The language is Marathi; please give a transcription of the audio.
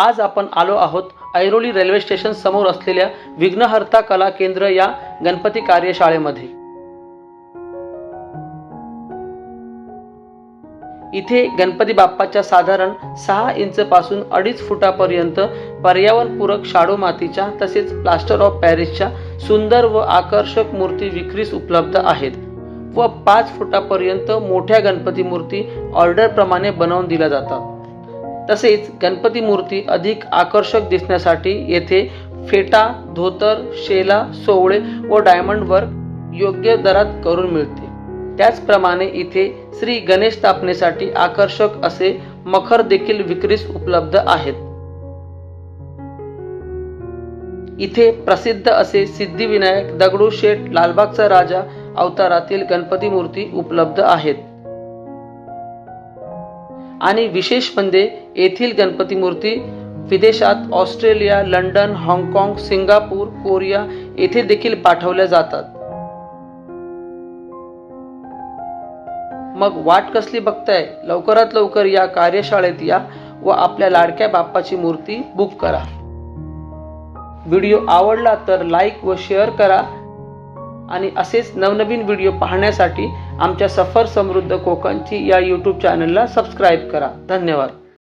आज आपण आलो आहोत ऐरोली रेल्वे स्टेशन समोर असलेल्या विघ्नहर्ता कला केंद्र या गणपती कार्यशाळेमध्ये. इथे गणपती बाप्पाच्या साधारण सहा इंच पासून अडीच फुटापर्यंत पर्यावरणपूरक शाडू मातीच्या तसेच प्लास्टर ऑफ पॅरिसच्या सुंदर व आकर्षक मूर्ती विक्रीस उपलब्ध आहेत व पाच फुटापर्यंत मोठ्या गणपती मूर्ती ऑर्डरप्रमाणे बनवून दिल्या जातात. तसेच गणपती मूर्ती अधिक आकर्षक दिसण्यासाठी येथे फेटा धोतर शेला सोवळे व डायमंड वर्क योग्य दरात करून मिळते. त्याचप्रमाणे इथे श्री गणेश स्थापनेसाठी आकर्षक असे मखर देखील विक्रीस उपलब्ध आहेत. इथे प्रसिद्ध असे सिद्धिविनायक दगडूशेठ लालबागचा राजा अवतारातील गणपती मूर्ती उपलब्ध आहेत. आणि विशेष म्हणजे येथील गणपती मूर्ती विदेशात ऑस्ट्रेलिया लंडन हाँगकाँग सिंगापूर कोरिया येथे देखील पाठवल्या जातात. मग वाट कसली बघताय? लवकरात लवकर या कार्यशाळेत या व आपल्या लाडक्या बाप्पाची मूर्ती बुक करा. व्हिडिओ आवडला तर लाईक व शेअर करा. आणि असेच नवनवीन व्हिडिओ पाहण्यासाठी आमच्या सफर समृद्ध कोकणची या यूट्यूब चॅनलला सबस्क्राईब करा. धन्यवाद.